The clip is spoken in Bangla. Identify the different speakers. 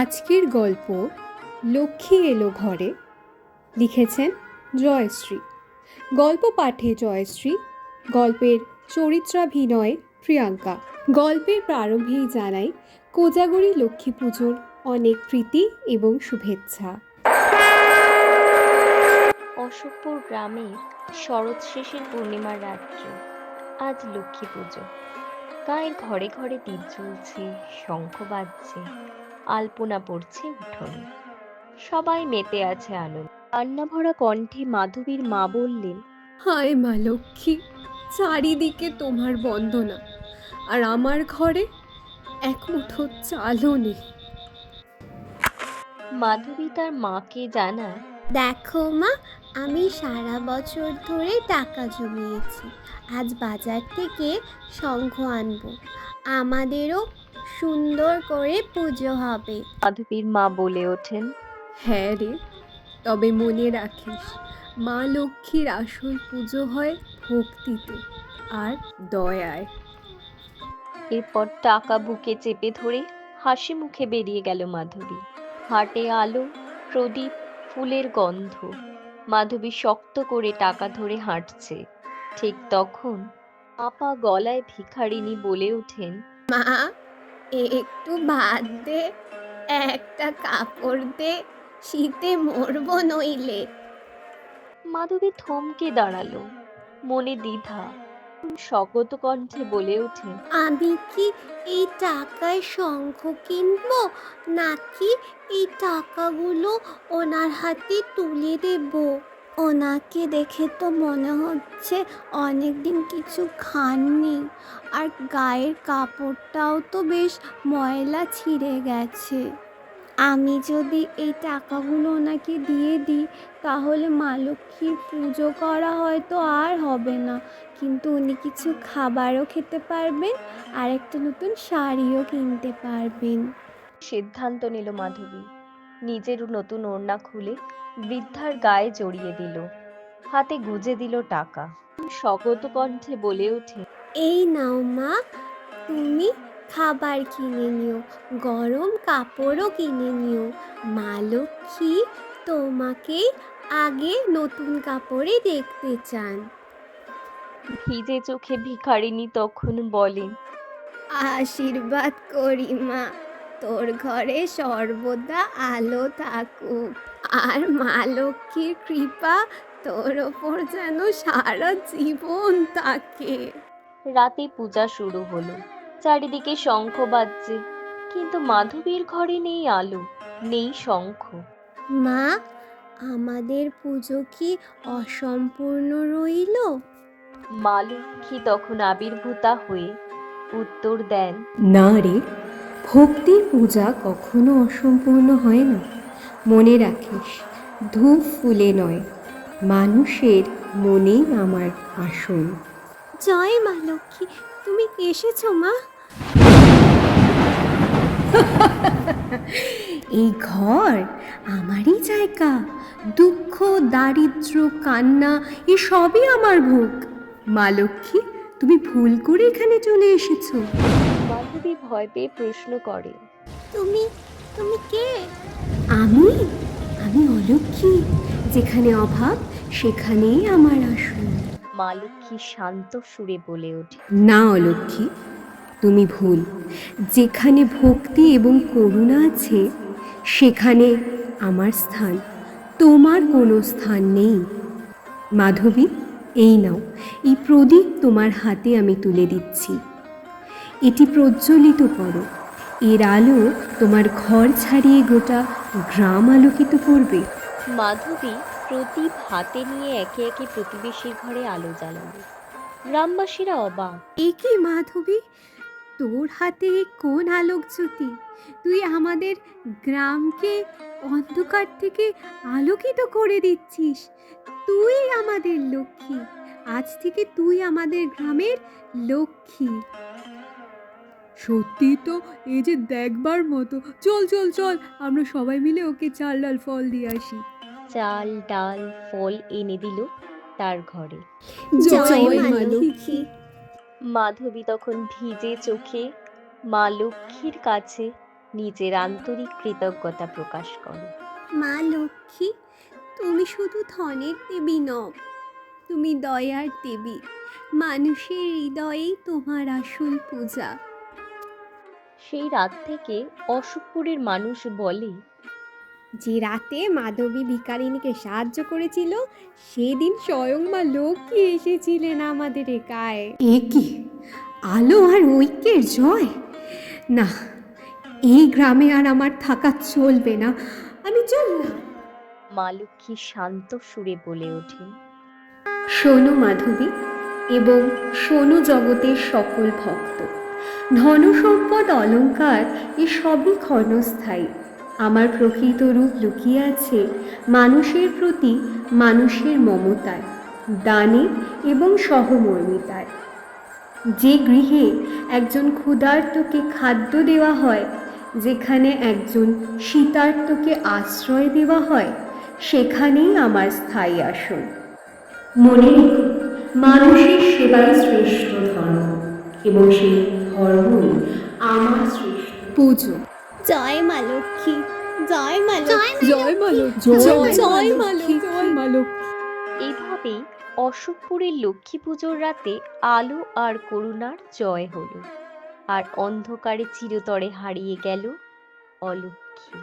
Speaker 1: আজকের গল্প লক্ষ্মী এলো ঘরে লিখেছেন জয়শ্রী। গল্প পাঠে জয়শ্রী, গল্পের চরিত্রাভিনয়ে প্রিয়াঙ্কা। গল্পের প্রারম্ভেই জানাই কোজাগরি লক্ষ্মী পুজোর অনেক প্রীতি এবং শুভেচ্ছা।
Speaker 2: অশোকপুর গ্রামে শরৎ শেষের পূর্ণিমার রাত্রে, আজ লক্ষ্মী পুজো। গায়ে ঘরে ঘরে দীপ জ্বলছে, শঙ্খ বাজছে। আলপনা পড়ছে উঠোনে। সবাই মেতে আছে আনন্দ। কান্না ভরা কণ্ঠে মাধবীর মা বললেন
Speaker 1: হায় মা লক্ষ্মী চারিদিকে তোমার বন্দনা। আর আমার ঘরে এক মুঠো চালও নেই।
Speaker 2: মাধবী তার মাকে জানায়
Speaker 3: দেখো মা আমি সারা বছর ধরে টাকা জমিয়েছি। আজ বাজার থেকে শঙ্খ আনব। আমাদেরও সুন্দর করে পুজো হবে।
Speaker 2: মাধবীর মা বলে ওঠেন।
Speaker 1: হ্যাঁ রে তবে মনে রাখিস মা লক্ষ্মীর আসল পুজো হয় ভক্তিতে আর দয়ায়।
Speaker 2: এরপর টাকা বুকে চেপে ধরে হাসি মুখে বেরিয়ে গেল মাধবী। হাটে আলো প্রদীপ ফুলের গন্ধ। মাধবী শক্ত করে টাকা ধরে হাঁটছে। ঠিক তখন আপা গলায় ভিখারিনী বলে ওঠেন
Speaker 3: মা একটু ভাত দে একটা কাপড় দে শীতে মরব নইলে।
Speaker 2: মাধবী থমকে দাঁড়াল। মনে দ্বিধা স্বগত কণ্ঠে বলে ওঠে,
Speaker 3: আমি কি এই টাকায় শঙ্খ কিনবো, নাকি এই টাকাগুলো ওনার হাতে তুলে দেব? ওনাকে দেখে তো মনে হচ্ছে অনেকদিন কিছু খাননি, আর গায়ের কাপড়টাও তো বেশ ময়লা ছিঁড়ে গেছে। আমি যদি এই টাকাগুলো ওনাকে দিয়ে দিই তাহলে মা লক্ষ্মীর পুজো করা হয়তো আর হবে না। কিন্তু উনি কিছু খাবারও খেতে পারবেন আর একটা নতুন শাড়িও কিনতে পারবেন।
Speaker 2: সিদ্ধান্ত নিল মাধবী। নিজের নতুন ওড়না খুলে বৃদ্ধার গায়ে জড়িয়ে দিল। হাতে গুজে দিল টাকা। স্বগত কণ্ঠে বলে ওঠে
Speaker 3: এই নাও মা তুমি খাবার কিনে নিও গরম কাপড়ও কিনে নিও। মা লক্ষ্মী তোমাকে আগে নতুন কাপড়ে দেখতে চান।
Speaker 2: ভিজে চোখে ভিখারিনী তখন বলেন
Speaker 3: আশীর্বাদ করি মা তোর ঘরে সর্বদা আলো থাকুক। আর মা লক্ষ্মীর কৃপা তোর ওপর যেন সারা জীবন থাকে।
Speaker 2: রাতে পূজা শুরু হলো। চারিদিকে শঙ্খ বাজছে। কিন্তু মাধবীর ঘরে নেই আলো নেই শঙ্খ।
Speaker 3: মা আমাদের পুজো কি অসম্পূর্ণ রইল?
Speaker 2: মা লক্ষ্মী তখন আবির্ভূতা হয়ে উত্তর দেন
Speaker 1: না রে ভক্তির পূজা কখনো অসম্পূর্ণ হয় না। মনে রাখিস ধূপ ফুলে নয় মানুষের মনেই আমার আসন।
Speaker 3: জয় মা লক্ষ্মী তুমি এসেছ মা?
Speaker 1: এই ঘর আমারই জায়গা দুঃখ দারিদ্র কান্না এ সবই আমার ভোগ। মা লক্ষ্মী তুমি ভুল করে এখানে চলে এসেছ।
Speaker 2: মাধবী ভয় পেয়ে প্রশ্ন করে
Speaker 3: তুমি তুমি কে?
Speaker 1: আমি? আমি অলক্ষ্মী যেখানে অভাব সেখানেই আমার আসন
Speaker 2: মা লক্ষ্মী শান্ত সুরে বলে ওঠে।
Speaker 1: না অলক্ষ্মী তুমি ভুল। যেখানে ভক্তি এবং করুণা আছে সেখানে আমার স্থান। তোমার কোনো স্থান নেই। মাধবী এই নাও। এই প্রদীপ তোমার হাতে আমি তুলে দিচ্ছি। এটি প্রজ্বলিত করো। এর আলো তোমার ঘর ছাড়িয়ে গোটা গ্রাম আলোকিত করবে।
Speaker 2: মাধবী প্রদীপ হাতে নিয়ে একে একে প্রতিবেশীর ঘরে আলো জ্বালালো। গ্রামবাসীরা অবাক।
Speaker 1: এ কি মাধবী? তোর হাতে কোন আলোক জ্যোতি তুই আমাদের গ্রামকে অন্ধকার থেকে আলোকিত করে দিচ্ছিস। তুই আমাদের লক্ষ্মী। আজ থেকে তুই আমাদের গ্রামের লক্ষ্মী। সত্যি তো এই যে দেখবার মতো। চল চল চল আমরা সবাই মিলে ওকে চাল ডাল ফল দিয়ে আসি।
Speaker 2: চাল ডাল ফল এনে দিল তার ঘরে।
Speaker 3: জয় মা লক্ষ্মী।
Speaker 2: মাধবী তখন ভিজে চোখে মা লক্ষ্মীর কাছে নিজের আন্তরিক কৃতজ্ঞতা প্রকাশ করে।
Speaker 3: মা লক্ষ্মী তুমি শুধু ধনের দেবী নও তুমি দয়ার দেবী। মানুষের হৃদয়েই তোমার আসল পূজা।
Speaker 2: সেই রাত থেকে অশোকপুরের মানুষ বলে
Speaker 1: যে রাতে মাধবী ভিকারিনীকে সাহায্য করেছিল সেদিন স্বয়ং মা লক্ষ্মী এসেছিলেন আমাদের একায়। এ কি? আলো আর ঐক্যের জয়? না এই গ্রামে আর আমার থাকা চলবে না। আমি চললাম।
Speaker 2: মা লক্ষ্মী শান্ত সুরে বলে ওঠেন।
Speaker 1: শোনো মাধবী এবং শোনো জগতের সকল ভক্ত। ধন সম্পদ অলঙ্কার এ সবই ক্ষণস্থায়ী। আমার প্রকৃত রূপ লুকিয়ে আছে মানুষের প্রতি মানুষের মমতায়, দানে এবং সহমর্মিতায়। যে গৃহে একজন ক্ষুধার্তকে খাদ্য দেওয়া হয়, যেখানে একজন শীতার্তকে আশ্রয় দেওয়া হয়, সেখানেই আমার স্থায়ী আসন। মনে মানুষের সেবাই শ্রেষ্ঠ ধর্ম এবং সেই ধর্মই আমার শ্রেষ্ঠ। পুজো।
Speaker 3: জয় মা লক্ষ্মী জয় মা লক্ষ্মী।
Speaker 1: জয় মা লক্ষ্মী।
Speaker 3: জয়- মা লক্ষ্মী।
Speaker 1: জয় মা লক্ষ্মী।
Speaker 2: এইভাবেই অশোকপুরের লক্ষ্মী পুজোর রাতে আলো আর করুণার জয় হলো আর অন্ধকারে চিরতরে হারিয়ে গেল অলক্ষ্মী